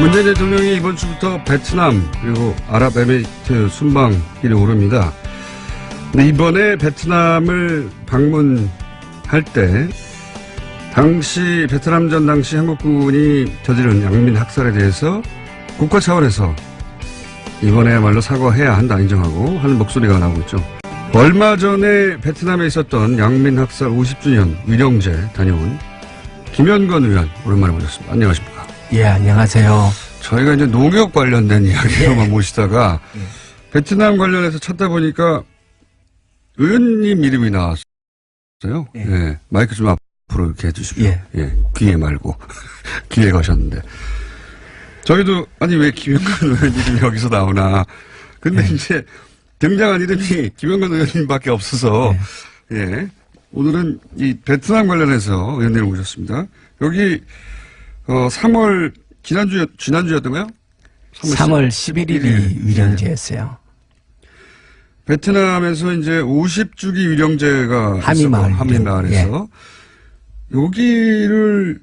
문재인 대통령이 이번 주부터 베트남 그리고 아랍에미리트 순방길에 오릅니다. 이번에 베트남을 방문할 때 당시 베트남 전 당시 한국군이 저지른 양민 학살에 대해서 국가 차원에서 이번에야말로 사과해야 한다 인정하고 하는 목소리가 나오고 있죠. 얼마 전에 베트남에 있었던 양민 학살 50주년 위령제 다녀온 김현건 의원 오랜만에 모셨습니다. 안녕하십니까? 예, 안녕하세요. 저희가 이제 농협 관련된 이야기로만 모시다가 베트남 관련해서 찾다 보니까 의원님 이름이 나왔어요. 예. 예. 마이크 좀 앞으로 이렇게 해주십시오. 예. 예. 귀에 말고 귀에 가셨는데 저희도 아니 왜 김영관 의원 이름이 여기서 나오나. 근데 예. 이제 등장한 이름이 김영관 의원님밖에 없어서 예. 오늘은 이 베트남 관련해서 의원님을 모셨습니다. 여기 어 3월 지난주 지난주였던가요? 3월 11일이 예. 위령제였어요. 베트남에서 이제 50주기 위령제가 하미마을 있었고, 하미마을에서 여기를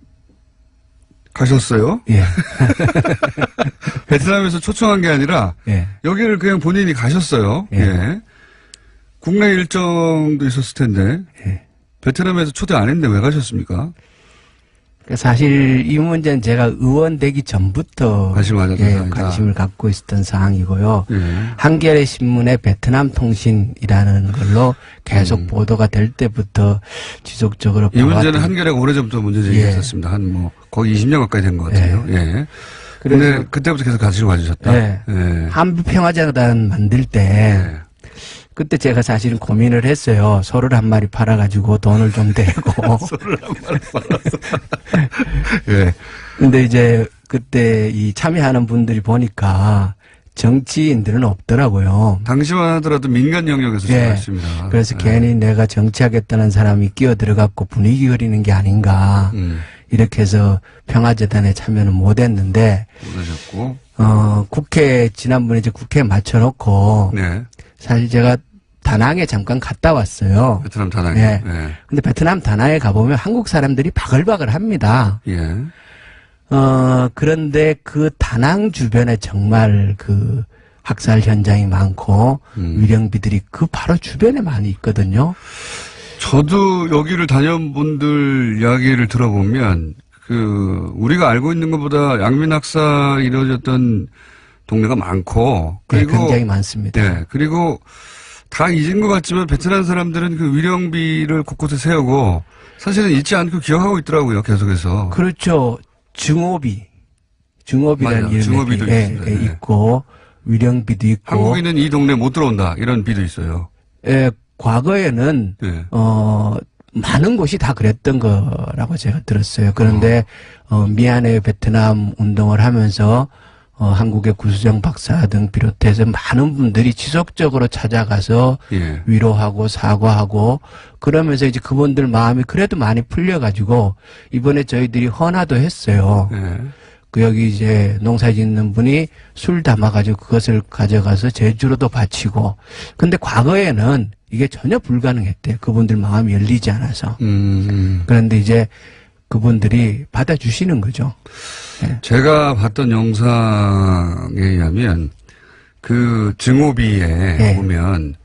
가셨어요. 예, 베트남에서 초청한 게 아니라 예. 여기를 그냥 본인이 가셨어요. 예. 예. 국내 일정도 있었을 텐데 예. 베트남에서 초대 안 했는데 왜 가셨습니까? 그 사실 이 문제는 제가 의원 되기 전부터 관심 예. 관심을 갖고 있었던 사항이고요. 예. 한겨레 신문의 베트남 통신이라는 걸로 계속 보도가 될 때부터 지속적으로 음. 이 문제는 한겨레가 오래전부터 문제 제기했었습니다. 한뭐 거의 20년 가까이 된 것 같아요. 예. 그래서- 근데 그때부터 계속 관심을 가지셨다. 예. 예. 한부 평화재단 만들 때 예. 그때 제가 사실은 고민을 했어요. 소를 한 마리 팔아가지고 돈을 좀 대고. 예. 근데 이제 그때 이 참여하는 분들이 보니까 정치인들은 없더라고요. 당시만 하더라도 민간 영역에서 예. 출발했습니다. 그래서 예. 괜히 내가 정치하겠다는 사람이 끼어 들어갖고 분위기 그리는 게 아닌가. 음, 이렇게 해서 평화재단에 참여는 못 했는데, 못하셨고. 어, 국회, 지난번에 이제 국회에 맞춰놓고, 네. 사실 제가 다낭에 잠깐 갔다 왔어요. 베트남 다낭에. 예. 예. 근데 베트남 다낭에 가보면 한국 사람들이 바글바글 합니다. 예. 어, 그런데 그 다낭 주변에 정말 그 학살 현장이 많고 음. 위령비들이 그 바로 주변에 많이 있거든요. 저도 여기를 다녀온 분들 이야기를 들어보면 그 우리가 알고 있는 것보다 양민 학살 이루어졌던 동네가 많고 네, 그리고 굉장히 많습니다. 네, 그리고 다 잊은 것 같지만 베트남 사람들은 그 위령비를 곳곳에 세우고 사실은 잊지 않고 기억하고 있더라고요, 계속해서. 그렇죠. 증오비. 증오비라는. 이름이 증오비도 예. 예, 네. 있고 위령비도 있고 한국인은 이 동네 못 들어온다, 이런 비도 있어요. 예, 과거에는 네. 어, 많은 곳이 다 그랬던 거라고 제가 들었어요. 그런데, 어, 미안해요 베트남 운동을 하면서, 어, 한국의 구수정 박사 등 비롯해서 많은 분들이 지속적으로 찾아가서 예. 위로하고 사과하고 그러면서 이제 그분들 마음이 그래도 많이 풀려가지고 이번에 저희들이 헌화도 했어요. 예. 그 여기 이제 농사 짓는 분이 술 담아가지고 그것을 가져가서 제주로도 바치고 근데 과거에는 이게 전혀 불가능했대요. 그분들 마음이 열리지 않아서. 음, 그런데 이제 그분들이 받아주시는 거죠. 제가 봤던 영상에 의하면 그 증오비에 네. 보면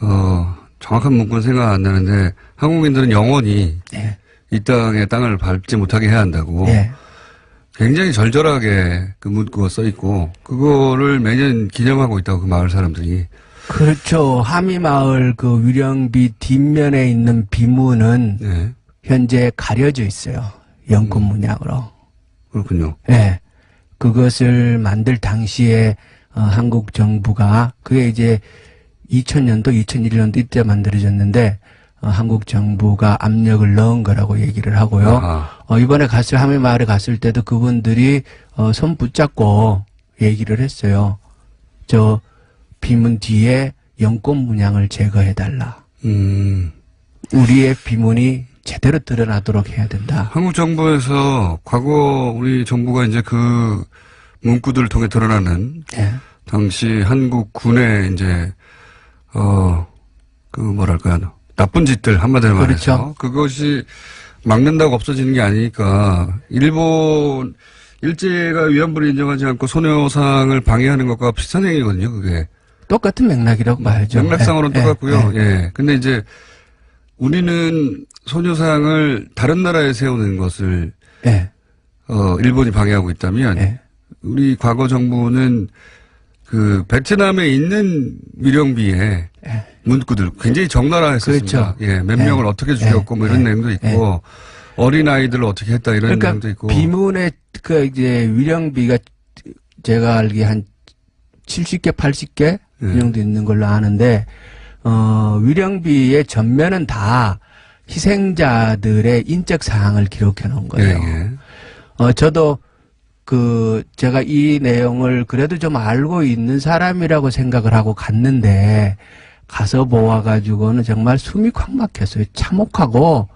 어 정확한 문구는 생각 안 나는데 한국인들은 영원히 네. 이 땅의 땅을 밟지 못하게 해야 한다고 네. 굉장히 절절하게 그 문구가 써 있고 그거를 매년 기념하고 있다고 그 마을 사람들이 그렇죠. 하미 마을 그 위령비 뒷면에 있는 비문은 네 현재 가려져 있어요. 연꽃 문양으로. 그렇군요. 예. 그것을 만들 당시에 어, 한국 정부가 그게 이제 2000년도, 2001년도 이때 만들어졌는데 어, 한국 정부가 압력을 넣은 거라고 얘기를 하고요. 어, 이번에 갔을 하미 마을에 갔을 때도 그분들이 어, 손 붙잡고 얘기를 했어요. 저 비문 뒤에 연꽃 문양을 제거해 달라. 음 우리의 비문이 제대로 드러나도록 해야 된다. 한국 정부에서 과거 우리 정부가 이제 그 문구들을 통해 드러나는 예. 당시 한국 군의 이제 어 그 뭐랄까요 나쁜 짓들 한마디로 말해서 그렇죠. 그것이 막는다고 없어지는 게 아니니까 일본 일제가 위안부를 인정하지 않고 소녀상을 방해하는 것과 비슷한 행위거든요, 그게. 똑같은 맥락이라고 봐야죠. 맥락상으로는 예, 똑같고요. 예, 예. 근데 이제 우리는 소녀상을 다른 나라에 세우는 것을 예, 어 일본이 방해하고 있다면 예. 우리 과거 정부는 그 베트남에 있는 위령비에 문구들 굉장히 적나라했었습니다. 그렇죠. 예, 몇 예. 명을 어떻게 죽였고 예. 뭐 이런 예. 내용도 있고 어린 아이들을 어떻게 했다 이런 그러니까 내용도 있고 비문의 그 이제 위령비가 제가 알기에 한 70개, 80개 예. 이 정도 있는 걸로 아는데 어 위령비의 전면은 다 희생자들의 인적 사항을 기록해 놓은 예, 거예요. 예. 어 저도 그 제가 이 내용을 그래도 좀 알고 있는 사람이라고 생각을 하고 갔는데 가서 모아 가지고는 정말 숨이 콱 막혔어요. 참혹하고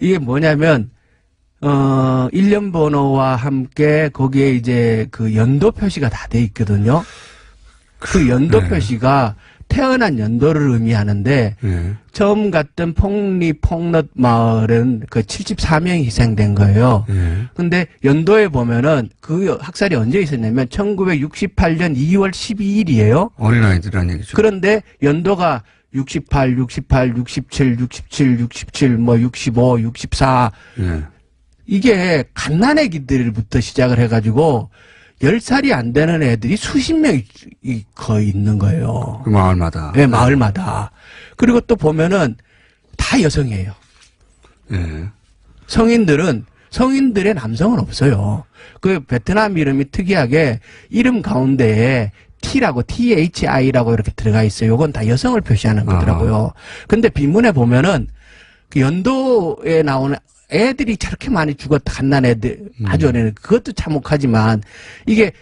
이게 뭐냐면 어 일련 번호와 함께 거기에 이제 그 연도 표시가 다 돼 있거든요. 그 연도 네. 표시가 태어난 연도를 의미하는데 예. 처음 갔던 폭리 폭넛 마을은 그 74명이 희생된 거예요. 예. 근데 연도에 보면은 그 학살이 언제 있었냐면 1968년 2월 12일이에요. 어린 아이들이라는 얘기죠. 그런데 연도가 68, 68, 67, 67, 67, 뭐 65, 64 예. 이게 갓난애기들부터 시작을 해가지고 10살이 안 되는 애들이 수십 명이 거의 있는 거예요. 그 마을마다. 네, 마을마다. 그리고 또 보면은 다 여성이에요. 예. 성인들은 성인들의 남성은 없어요. 그 베트남 이름이 특이하게 이름 가운데에 T라고 THI라고 이렇게 들어가 있어요. 이건 다 여성을 표시하는 거더라고요. 근데 비문에 보면은 그 연도에 나오는 애들이 저렇게 많이 죽었다 갓난 애들 아주 어린 애 그것도 참혹하지만 이게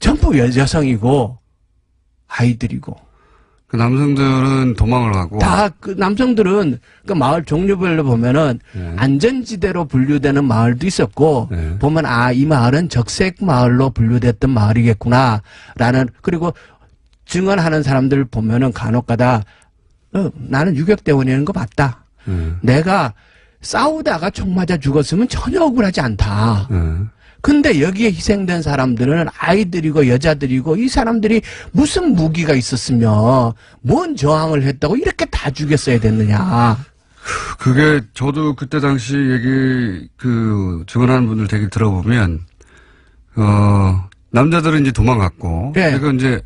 전부 여- 여성이고 아이들이고 그 남성들은 도망을 가고. 다 그 남성들은 그 마을 종류별로 보면은 예. 안전지대로 분류되는 마을도 있었고 네. 보면 아 이 마을은 적색 마을로 분류됐던 마을이겠구나라는 그리고 증언하는 사람들 보면은 간혹가다 어, 나는 유격대원이라는 거 맞다. 예. 내가 싸우다가 총 맞아 죽었으면 전혀 억울하지 않다. 예. 근데 여기에 희생된 사람들은 아이들이고 여자들이고 이 사람들이 무슨 무기가 있었으며 뭔 저항을 했다고 이렇게 다 죽였어야 됐느냐. 그게 저도 그때 당시 얘기 그 증언하는 분들 되게 들어보면 어 남자들은 이제 도망갔고 예. 그러니까 이제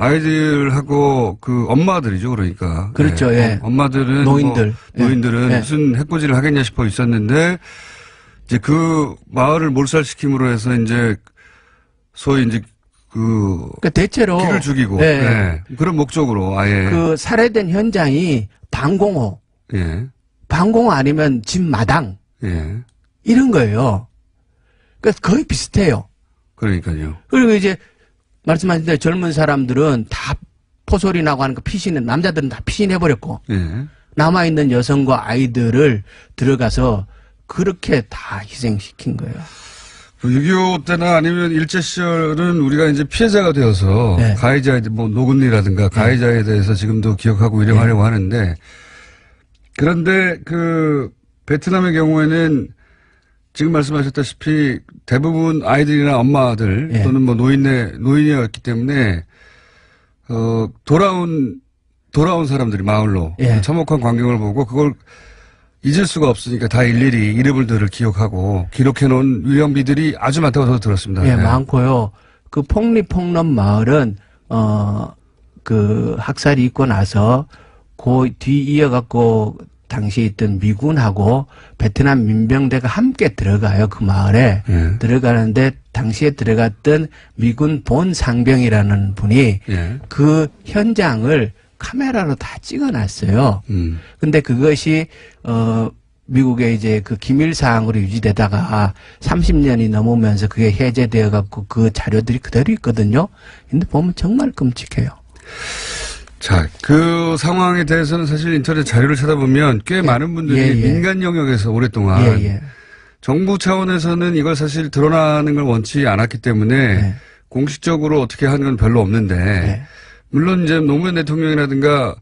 아이들하고 그 엄마들이죠 그러니까 그렇죠, 예. 어, 엄마들은 노인들. 뭐 노인들은 예. 무슨 해코지를 하겠냐 싶어 있었는데 이제 그 마을을 몰살시킴으로 해서 이제 소위 이제 그 그러니까 대체로 길을 죽이고 예. 예. 그런 목적으로 아예 그 살해된 현장이 방공호, 예. 방공호 아니면 집 마당 예. 이런 거예요. 그러니까 거의 비슷해요. 그러니까요. 그리고 이제 말씀하신 대로 젊은 사람들은 다 포소리 나고 하는 거 피신은 남자들은 다 피신해 버렸고 예. 남아 있는 여성과 아이들을 들어가서 그렇게 다 희생시킨 거예요. 그6.25 때나 아니면 일제 시절은 우리가 이제 피해자가 되어서 네. 가해자, 뭐, 노근이라든가 가해자에 대해서 지금도 기억하고 위령하려고 하는데 그런데 그 베트남의 경우에는 지금 말씀하셨다시피 대부분 아이들이나 엄마들 예. 또는 뭐 노인네, 노인이었기 때문에 어, 돌아온, 돌아온 사람들이 마을로 예. 참혹한 광경을 보고 그걸 잊을 수가 없으니까 다 일일이 이름들을 기억하고 기록해 놓은 위령비들이 아주 많다고 저도 들었습니다. 예, 네. 많고요. 그 폭리 폭넘 마을은 어 그 학살이 있고 나서 그 뒤 이어갖고 당시 있던 미군하고 베트남 민병대가 함께 들어가요 그 마을에 예. 들어가는데 당시에 들어갔던 미군 본 상병이라는 분이 예. 그 현장을 카메라로 다 찍어놨어요. 음. 근데 그것이 어 미국의 이제 그 기밀 사항으로 유지되다가 30년이 넘으면서 그게 해제되어 갖고 그 자료들이 그대로 있거든요. 근데 보면 정말 끔찍해요. 자, 그 상황에 대해서는 사실 인터넷 자료를 찾아보면 꽤 많은 분들이 예, 예. 민간 영역에서 오랫동안 예, 예. 정부 차원에서는 이걸 사실 드러나는 걸 원치 않았기 때문에 네. 공식적으로 어떻게 하는 건 별로 없는데 네. 물론 이제 노무현 대통령이라든가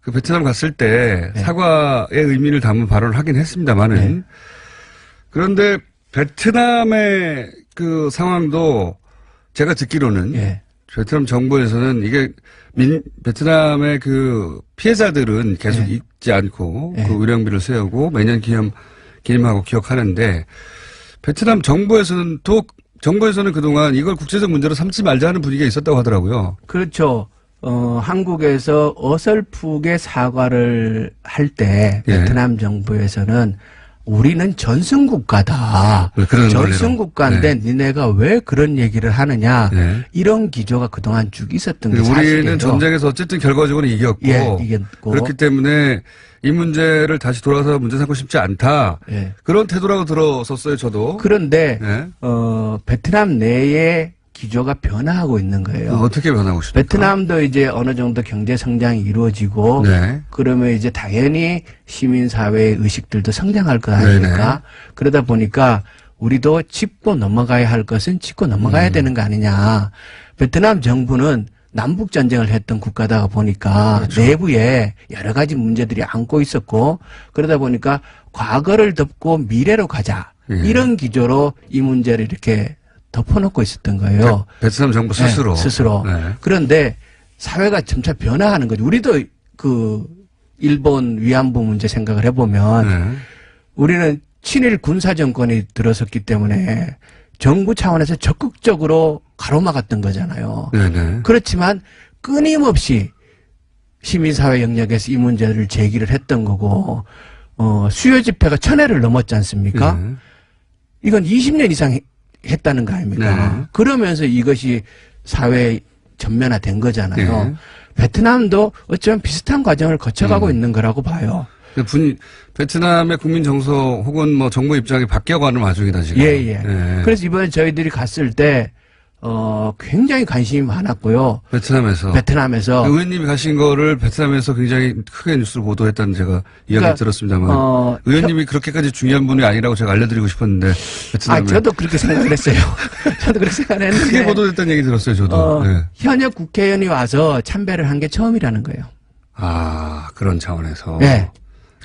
그 베트남 갔을 때 네. 사과의 의미를 담은 발언을 하긴 했습니다만은 네. 그런데 베트남의 그 상황도 제가 듣기로는 예. 베트남 정부에서는 이게 민, 베트남의 그 피해자들은 계속 예. 잊지 않고 예. 그 의령비를 세우고 매년 기념, 기념하고 기억하는데 베트남 정부에서는 또 정부에서는 그동안 이걸 국제적 문제로 삼지 말자 하는 분위기가 있었다고 하더라고요. 그렇죠. 어, 한국에서 어설프게 사과를 할때 예. 베트남 정부에서는 우리는 전승국가다. 네, 전승국가인데 니네가 왜 그런 얘기를 하느냐. 네. 이런 기조가 그동안 쭉 있었던 게 우리는 사실이에요. 전쟁에서 어쨌든 결과적으로 이겼고 예, 이겼고. 그렇기 때문에 이 문제를 다시 돌아서 문제 삼고 싶지 않다. 예. 그런 태도라고 들었었어요, 저도. 그런데 네. 어, 베트남 내에 기조가 변화하고 있는 거예요. 어떻게 변하고 싶습니까? 베트남도 이제 어느 정도 경제 성장이 이루어지고 네. 그러면 이제 당연히 시민 사회의 의식들도 성장할 거 아닙니까? 네네. 그러다 보니까 우리도 짚고 넘어가야 할 것은 짚고 음. 넘어가야 되는 거 아니냐. 베트남 정부는 남북 전쟁을 했던 국가다 보니까 그렇죠. 내부에 여러 가지 문제들이 안고 있었고 그러다 보니까 과거를 덮고 미래로 가자. 예. 이런 기조로 이 문제를 이렇게 덮어놓고 있었던 거예요. 베트남 정부 스스로. 네, 스스로. 네. 그런데 사회가 점차 변화하는 거죠. 우리도 그 일본 위안부 문제 생각을 해보면 네. 우리는 친일 군사 정권이 들어섰기 때문에 정부 차원에서 적극적으로 가로막았던 거잖아요. 네네. 그렇지만 끊임없이 시민사회 영역에서 이 문제를 제기를 했던 거고 어, 수요 집회가 천 회를 넘었지 않습니까? 네. 이건 20년 이상 해- 했다는 거 아닙니까? 네. 그러면서 이것이 사회에 전면화된 거잖아요. 네. 베트남도 어쩌면 비슷한 과정을 거쳐가고 음. 있는 거라고 봐요. 그 분, 베트남의 국민 정서 혹은 뭐 정부 입장이 바뀌어가는 와중이다, 지금. 예, 예. 네. 그래서 이번에 저희들이 갔을 때, 어, 굉장히 관심이 많았고요. 베트남에서. 베트남에서. 그 의원님이 가신 거를 베트남에서 굉장히 크게 뉴스로 보도했다는 제가 이야기 그러니까, 들었습니다만. 어, 의원님이 그렇게까지 중요한 분이 아니라고 제가 알려드리고 싶었는데, 베트남에. 아, 저도 그렇게 생각을 했어요. 저도 그렇게 생각을 크게 했는데. 보도됐다는 얘기 들었어요, 저도. 어, 네. 현역 국회의원이 와서 참배를 한 게 처음이라는 거예요. 아, 그런 차원에서. 네.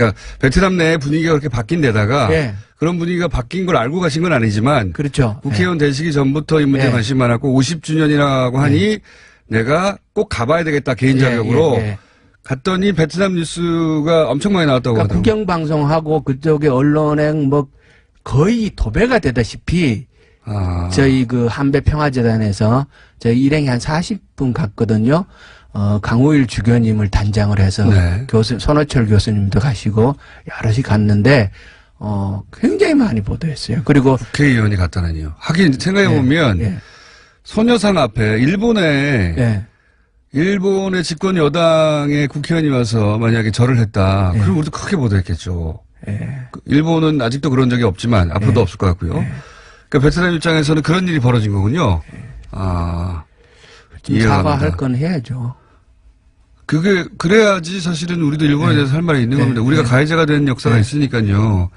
그러니까 베트남 내 분위기가 그렇게 바뀐 데다가 예. 그런 분위기가 바뀐 걸 알고 가신 건 아니지만 그렇죠. 국회의원 되시기 전부터 이 문제에 예. 관심 많았고 50주년이라고 하니 내가 꼭 가봐야 되겠다 개인 예, 자격으로 예, 예. 갔더니 베트남 뉴스가 엄청 많이 나왔다고 그러니까 하더라고요. 국영 방송하고 그쪽에 언론에 뭐 거의 도배가 되다시피 아, 저희 그 한배 평화재단에서 저희 일행이 한 40분 갔거든요. 어, 강우일 주교님을 단장을 해서 네. 교수 손호철 교수님도 가시고 여럿이 갔는데 어, 굉장히 많이 보도했어요. 그리고 국회의원이 갔다니요. 하긴 생각해 보면 예, 소녀상 앞에 일본에 예, 일본의 집권 여당의 국회의원이 와서 만약에 절을 했다. 예. 그럼 우리도 크게 보도했겠죠. 예. 그 일본은 아직도 그런 적이 없지만 앞으로도 없을 것 같고요. 그러니까 베트남 입장에서는 그런 일이 벌어진 거군요. 아, 사과할. 건 해야죠. 그게 그래야지 사실은 우리도 일본에 대해서 할 말이 있는 네. 겁니다. 우리가 네. 가해자가 된 역사가 네. 있으니까요.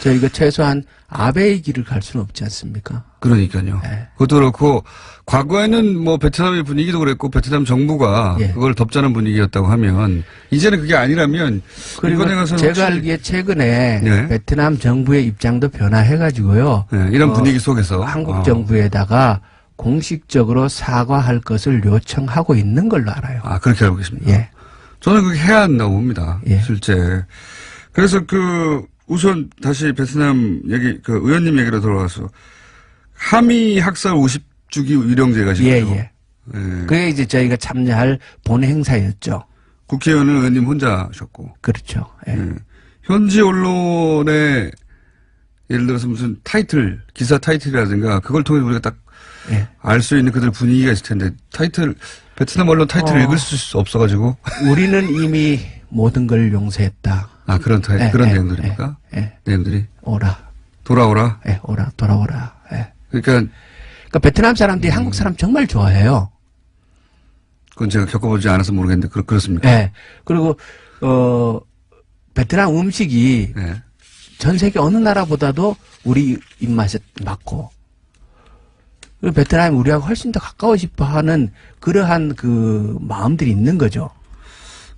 저희가 최소한 아베의 길을 갈 수는 없지 않습니까? 그러니까요. 네. 그것도 그렇고 과거에는 뭐 베트남의 분위기도 그랬고 베트남 정부가 예. 그걸 덮자는 분위기였다고 하면 이제는 그게 아니라면 그리고 제가 알기에 최근에 네. 베트남 정부의 입장도 변화해가지고요. 네, 이런 어, 분위기 속에서 한국 어. 정부에다가 공식적으로 사과할 것을 요청하고 있는 걸로 알아요. 아 그렇게 알고 계십니다. 예. 저는 그게 해야 한다고 봅니다. 예. 실제. 그래서 그 우선 다시 베트남 얘기 그 의원님 얘기로 돌아가서 하미 학살 50주기 위령제가 지금 예, 예. 예. 그게 이제 저희가 참여할 본 행사였죠. 국회의원은 의원님 혼자 하셨고 그렇죠. 예. 예. 현지 언론의 예를 들어서 무슨 타이틀 기사 타이틀이라든가 그걸 통해 서 우리가 딱 알수 예. 있는 그들 분위기가 있을 텐데 타이틀 베트남 언론 타이틀을 어. 읽을 수 없어가지고 우리는 이미 모든 걸 용서했다. 아 그런 타이 예, 그런 예, 내용들입니까? 예, 예. 내용들이 오라. 돌아오라. 예, 오라. 돌아오라. 예. 그러니까 그러니까 베트남 사람들이 음. 한국 사람 정말 좋아해요. 그건 제가 겪어보지 않아서 모르겠는데 그렇, 그렇습니까? 예. 그리고 어 베트남 음식이 네. 전 세계 어느 나라보다도 우리 입맛에 맞고 베트남이 우리하고 훨씬 더 가까워 싶어 하는 그러한 그 마음들이 있는 거죠.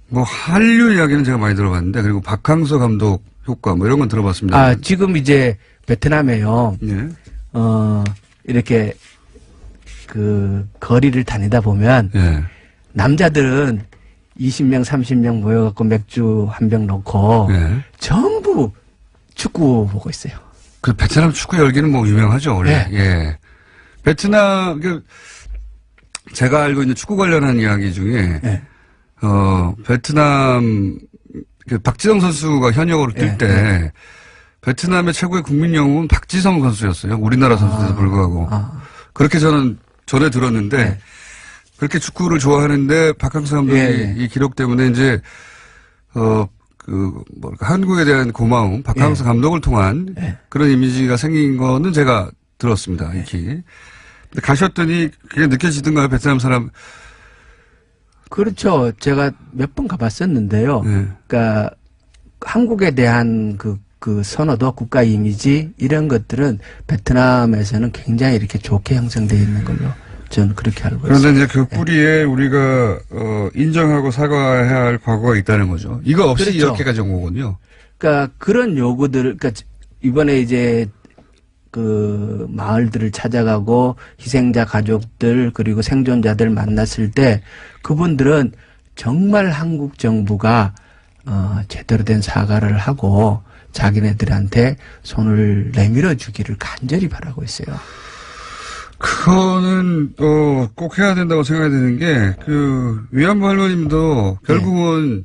뭐 한류 이야기는 제가 많이 들어봤는데 그리고 박항서 감독 효과 뭐 이런 건 들어봤습니다. 아, 지금 이제 베트남에요. 예. 어, 이렇게 그 거리를 다니다 보면 예. 남자들은 20명, 30명 모여갖고 맥주 한 병 넣고 예. 전부 축구 보고 있어요. 그 베트남 축구 열기는 뭐 유명하죠, 원래. 네. 예. 베트남, 그, 제가 알고 있는 축구 관련한 이야기 중에, 예. 어, 베트남, 그 박지성 선수가 현역으로 뛸 네, 때, 베트남의 최고의 국민 영웅은 박지성 선수였어요. 우리나라 선수에도 불구하고. 아, 그렇게 저는 전에 들었는데, 네. 그렇게 축구를 좋아하는데, 박항서 감독이 예, 예. 이 기록 때문에 이제, 어, 그, 뭐랄까, 한국에 대한 고마움, 박항서 감독을 통한 예. 그런 이미지가 생긴 거는 제가 들었습니다, 네. 익히. 가셨더니 그게 느껴지던가요, 베트남 사람? 그렇죠. 제가 몇 번 가봤었는데요. 예. 그러니까 한국에 대한 그, 그 선호도, 국가 이미지 이런 것들은 베트남에서는 굉장히 이렇게 좋게 형성되어 있는 걸로 저는 그렇게 알고 있습니다. 그런데 이제 그 뿌리에 우리가, 어, 인정하고 사과해야 할 과거가 있다는 거죠. 이거 없이 그렇죠. 이렇게까지 온 거군요. 그러니까 그런 요구들, 그러니까 이번에 이제 그 마을들을 찾아가고 희생자 가족들 그리고 생존자들 만났을 때 그분들은 정말 한국 정부가 어 제대로 된 사과를 하고 자기네들한테 손을 내밀어 주기를 간절히 바라고 있어요. 그거는, 어, 꼭 해야 된다고 생각이 드는 게, 그, 위안부 할머님도 결국은,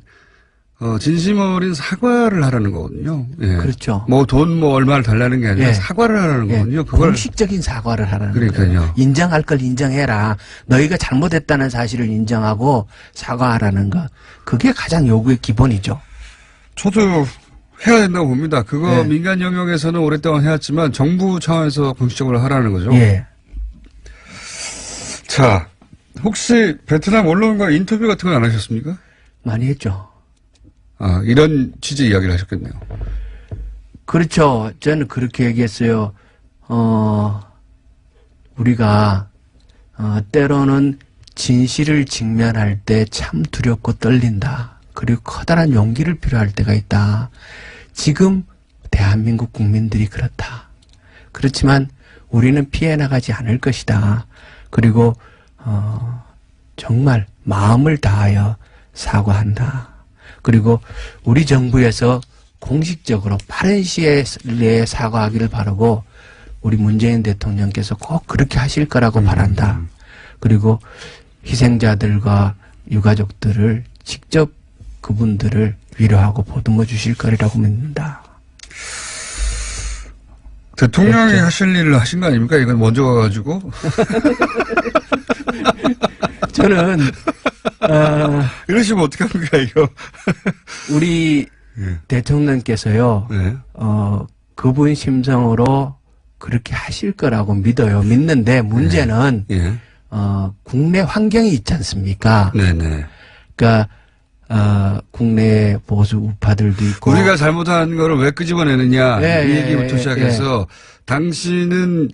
어, 진심 어린 사과를 하라는 거거든요. 예. 그렇죠. 뭐 돈뭐 얼마를 달라는 게 아니라 예. 사과를 하라는 예, 거거든요. 그걸 공식적인 사과를 하라는 그러니까요. 거예요. 인정할 걸 인정해라. 너희가 잘못했다는 사실을 인정하고 사과하라는 것. 그게 가장 요구의 기본이죠. 저도 해야 된다고 봅니다. 그거 예. 민간 영역에서는 오랫동안 해왔지만 정부 차원에서 공식적으로 하라는 거죠. 예. 자, 혹시 베트남 언론과 인터뷰 같은 건 안 하셨습니까? 많이 했죠. 아, 이런 취지 이야기를 하셨겠네요. 그렇죠. 저는 그렇게 얘기했어요. 어, 우리가, 어, 때로는 진실을 직면할 때 참 두렵고 떨린다. 그리고 커다란 용기를 필요할 때가 있다. 지금 대한민국 국민들이 그렇다. 그렇지만 우리는 피해 나가지 않을 것이다. 그리고, 어, 정말 마음을 다하여 사과한다. 그리고 우리 정부에서 공식적으로 빠른 시일 내에 사과하기를 바라고 우리 문재인 대통령께서 꼭 그렇게 하실 거라고 바란다. 그리고 희생자들과 유가족들을 직접 그분들을 위로하고 보듬어 주실 거리라고 믿는다. 대통령이 그렇죠. 하실 일을 하신 거 아닙니까? 이건 먼저 가가지고. 저는 어, 이러시면 어떡합니까, 이거. 우리 예. 대통령께서요. 네. 어, 그분 심성으로 그렇게 하실 거라고 믿어요. 믿는데 문제는 예. 어, 국내 환경이 있지 않습니까? 네네. 그러니까 어, 국내 보수 우파들도 있고 우리가 잘못한 거를 왜 끄집어내느냐 예, 이 예, 얘기부터 예, 시작해서 당신은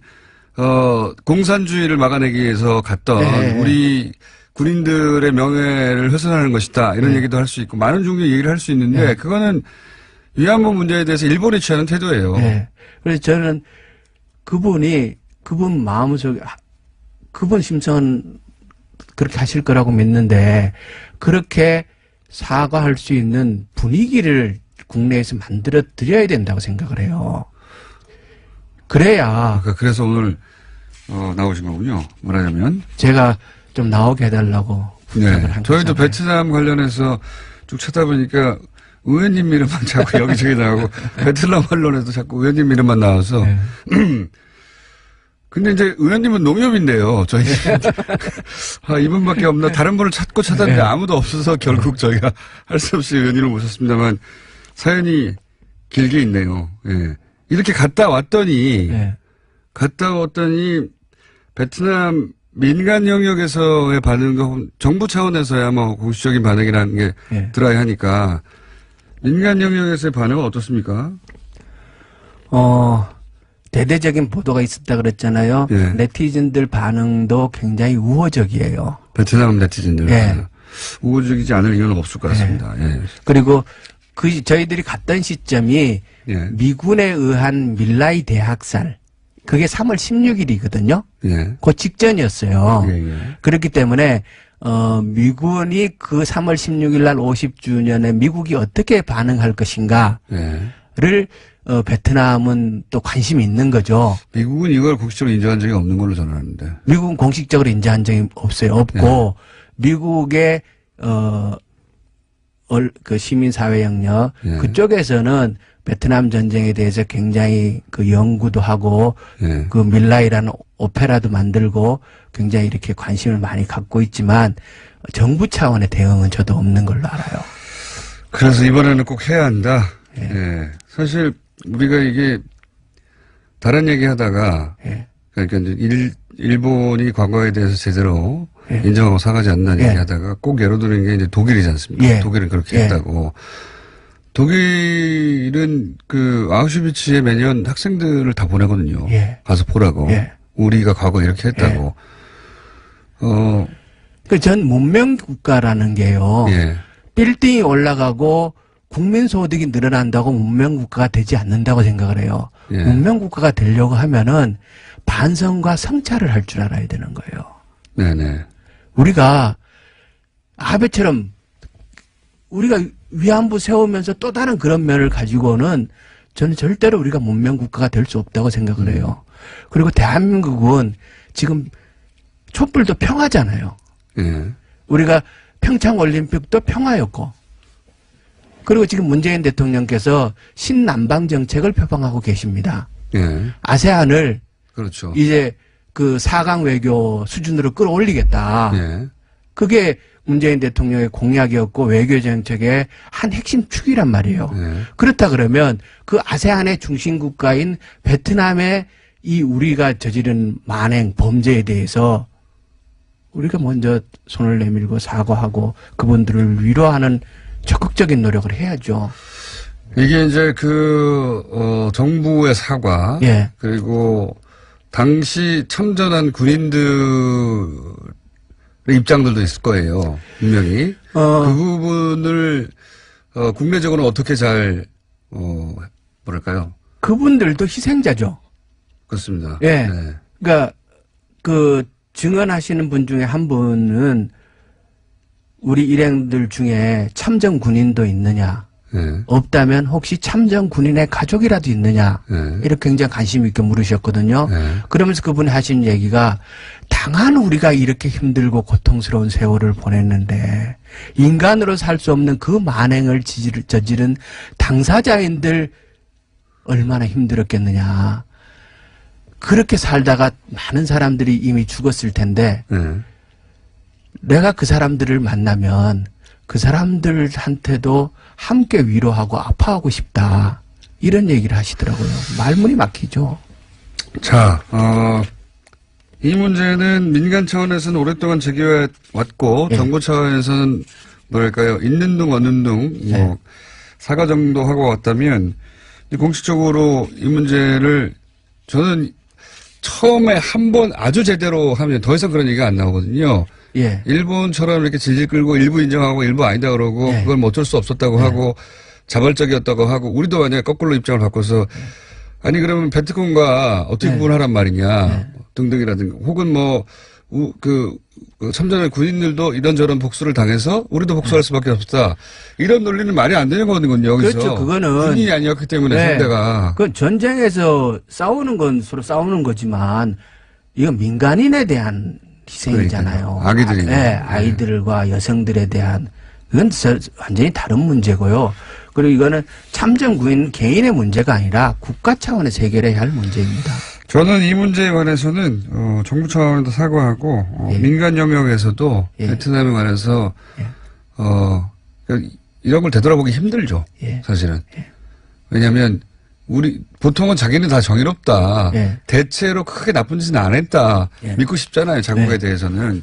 어 공산주의를 막아내기 위해서 갔던 예, 예. 우리 군인들의 명예를 훼손하는 것이다 이런 예. 얘기도 할 수 있고 많은 종류의 얘기를 할 수 있는데 예. 그거는 위안부 문제에 대해서 일본이 취하는 태도예요. 예. 그래서 저는 그분이 그분 마음속에 하- 그분 심성은 그렇게 하실 거라고 믿는데 그렇게 사과할 수 있는 분위기를 국내에서 만들어 드려야 된다고 생각을 해요. 그래야 아까 그래서 오늘 어, 나오신 거군요. 말하자면 제가 좀 나오게 해달라고 부탁을 네. 한 저희도. 베트남 관련해서 쭉 찾아보니까 의원님 이름만 자꾸 여기저기 나오고 베트남 언론에도 자꾸 의원님 이름만 나와서 네. 근데 이제 의원님은 농협인데요. 저희 아, 이분밖에 없나 다른 분을 찾고 찾았는데 네. 아무도 없어서 결국 저희가 할 수 없이 의원님을 모셨습니다만 사연이 길게 있네요. 예. 이렇게 갔다 왔더니 예. 갔다 왔더니 베트남 민간 영역에서의 반응과 정부 차원에서야 뭐 공식적인 반응이라는 게 예. 들어야 하니까 민간 영역에서의 반응은 어떻습니까? 어, 대대적인 보도가 있었다 그랬잖아요. 예. 네티즌들 반응도 굉장히 우호적이에요. 베트남 네티즌들 예. 우호적이지 않을 이유는 없을 것 같습니다. 예. 그리고 그 저희들이 갔던 시점이 예. 미군에 의한 밀라이 대학살 그게 3월 16일이거든요. 예. 그 직전이었어요. 예, 예. 그렇기 때문에 어 미군이 그 3월 16일 날 50주년에 미국이 어떻게 반응할 것인가를 예. 어 베트남은 또 관심이 있는 거죠. 미국은 이걸 공식적으로 인정한 적이 없는 걸로 저는 아는데. 미국은 공식적으로 인정한 적이 없어요. 없고 미국의 어, 얼- 그 시민사회 영역 예. 그쪽에서는 베트남 전쟁에 대해서 굉장히 그 연구도 하고 예. 그 밀라이라는 오페라도 만들고 굉장히 이렇게 관심을 많이 갖고 있지만 정부 차원의 대응은 저도 없는 걸로 알아요. 그래서 이번에는 꼭 해야 한다. 예. 사실 우리가 이게 다른 얘기 하다가 예. 그러니까 이제 일, 일본이 과거에 대해서 제대로 예. 인정하고 사과하지 않는 예. 얘기 하다가 꼭 예로 드는 게 이제 독일이지 않습니까? 예. 독일은 그렇게 예. 했다고. 독일은 그 아우슈비츠에 매년 학생들을 다 보내거든요. 예. 가서 보라고. 예. 우리가 과거 이렇게 했다고. 어, 그 전 문명 국가라는 게요. 예. 빌딩이 올라가고 국민 소득이 늘어난다고 문명 국가가 되지 않는다고 생각을 해요. 예. 문명 국가가 되려고 하면은 반성과 성찰을 할 줄 알아야 되는 거예요. 네네. 우리가 아베처럼 우리가 위안부 세우면서 또 다른 그런 면을 가지고는 저는 절대로 우리가 문명 국가가 될 수 없다고 생각을 해요. 그리고 대한민국은 지금 촛불도 평화잖아요. 예. 우리가 평창 올림픽도 평화였고 그리고 지금 문재인 대통령께서 신남방 정책을 표방하고 계십니다. 예. 아세안을 그렇죠. 이제 그 4강 외교 수준으로 끌어올리겠다. 예. 그게 문재인 대통령의 공약이었고 외교 정책의 한 핵심 축이란 말이에요. 예. 그렇다 그러면 그 아세안의 중심 국가인 베트남의 이 우리가 저지른 만행 범죄에 대해서 우리가 먼저 손을 내밀고 사과하고 그분들을 위로하는 적극적인 노력을 해야죠. 이게 이제 그, 어, 정부의 사과. 예. 그리고 당시 참전한 군인들의 입장들도 있을 거예요. 분명히. 어, 그 부분을, 어, 국내적으로 어떻게 잘, 어, 뭐랄까요. 그분들도 희생자죠. 그렇습니다. 예. 네. 그러니까 그 증언하시는 분 중에 한 분은 우리 일행들 중에 참전 군인도 있느냐? 네. 없다면 혹시 참전 군인의 가족이라도 있느냐? 네. 이렇게 굉장히 관심 있게 물으셨거든요. 네. 그러면서 그분이 하신 얘기가 당한 우리가 이렇게 힘들고 고통스러운 세월을 보냈는데 인간으로 살 수 없는 그 만행을 저지른 당사자인들 얼마나 힘들었겠느냐. 그렇게 살다가 많은 사람들이 이미 죽었을 텐데 네. 내가 그 사람들을 만나면 그 사람들한테도 함께 위로하고 아파하고 싶다. 이런 얘기를 하시더라고요. 말문이 막히죠. 자, 어, 이 문제는 민간 차원에서는 오랫동안 제기해 왔고, 예. 정부 차원에서는 뭐랄까요, 있는 둥, 없는 둥, 뭐, 예. 사과 정도 하고 왔다면, 공식적으로 이 문제를 저는 처음에 한 번 아주 제대로 하면 더 이상 그런 얘기가 안 나오거든요. 예. 일본처럼 이렇게 질질 끌고 일부 인정하고 일부 아니다 그러고 네. 그걸 뭐 어쩔 수 없었다고 하고 자발적이었다고 하고 우리도 만약에 거꾸로 입장을 바꿔서 아니 그러면 베트콩과 어떻게 네. 구분하란 말이냐 네. 등등이라든가 혹은 뭐그 참전한 군인들도 이런저런 복수를 당해서 우리도 복수할 수밖에 없다 이런 논리는 말이 안 되는 거거든요 여기서 그렇죠. 그거는 군인이 아니었기 때문에 네. 상대가 그 전쟁에서 싸우는 건 서로 싸우는 거지만 이건 민간인에 대한 희생이잖아요. 아기들이요. 아, 네, 네. 아이들과 여성들에 대한 그건 저- 완전히 다른 문제고요. 그리고 이거는 참전 구인 개인의 문제가 아니라 국가 차원에서 해결해야 할 문제입니다. 저는 이 문제에 관해서는 어, 정부 차원에도 사과하고 어, 예. 민간 영역에서도 예. 베트남에 관해서 예. 어, 이런 걸 되돌아보기 힘들죠. 예. 사실은. 왜냐하면 우리 보통은 자기는 다 정의롭다. 예. 대체로 크게 나쁜 짓은 안 했다. 예. 믿고 싶잖아요. 자국에 네. 대해서는.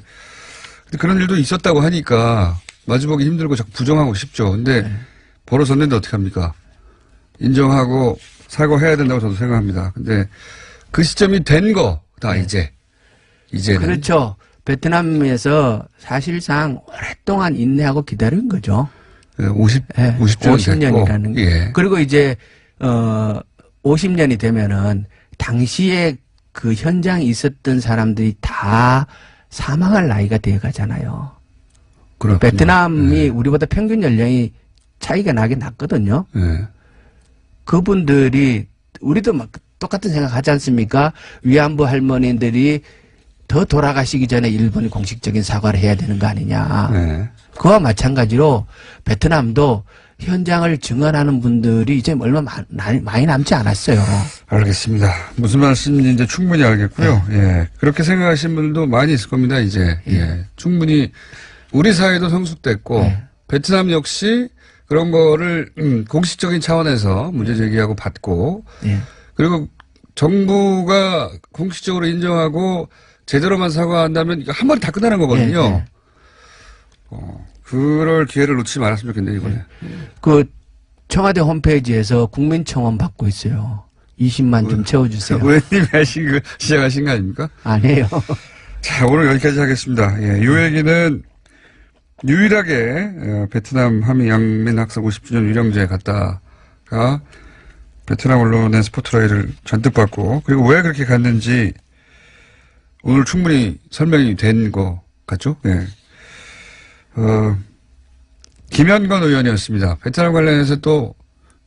근데 그런 일도 있었다고 하니까 마주보기 힘들고 자꾸 부정하고 싶죠. 근데 네. 벌어졌는데 어떡합니까? 인정하고 사과해야 된다고 저도 생각합니다. 근데 그 시점이 된 거다 이제. 이제는. 네. 그렇죠. 베트남에서 사실상 오랫동안 인내하고 기다린 거죠. 50, 예, 50주년 50년이라는 됐고. 예. 그리고 이제 어 50년이 되면은 당시에 그 현장에 있었던 사람들이 다 사망할 나이가 되어 가잖아요. 그렇군요. 베트남이 우리보다 평균 연령이 차이가 나긴 났거든요. 네. 그분들이 우리도 막 똑같은 생각하지 않습니까? 위안부 할머니들이 더 돌아가시기 전에 일본이 공식적인 사과를 해야 되는 거 아니냐. 네. 그와 마찬가지로 베트남도 현장을 증언하는 분들이 이제 얼마 많이 남지 않았어요. 알겠습니다. 무슨 말씀인지 이제 충분히 알겠고요. 예. 그렇게 생각하시는 분들도 많이 있을 겁니다, 이제. 예. 충분히 우리 사회도 성숙됐고, 네. 베트남 역시 그런 거를, 음, 공식적인 차원에서 문제 제기하고 받고, 예. 그리고 정부가 공식적으로 인정하고 제대로만 사과한다면 이거 한 번에 다 끝나는 거거든요. 예, 예. 어, 그럴 기회를 놓치지 말았으면 좋겠네요, 이번에. 그 청와대 홈페이지에서 국민청원 받고 있어요. 20만 좀 채워주세요. 의원님이 하신 그, 시작하신 거 아닙니까? 아니에요. 자, 오늘 여기까지 하겠습니다. 예, 요 얘기는 유일하게 어, 베트남 함의 양민 학살 50주년 유령제에 갔다가 베트남 언론의 스포트라이트를 잔뜩 받고 그리고 왜 그렇게 갔는지 오늘 충분히 설명이 된것 같죠? 예. 어, 김현건 의원이었습니다. 베트남 관련해서 또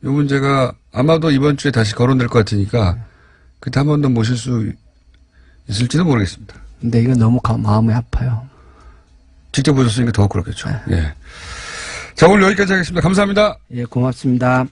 이 문제가 아마도 이번 주에 다시 거론될 것 같으니까 그때 한 번 더 모실 수 있을지도 모르겠습니다. 근데 이거 너무 가- 마음이 아파요. 직접 보셨으니까 더 그렇겠죠. 예. 자, 오늘 여기까지 하겠습니다. 감사합니다. 예, 고맙습니다.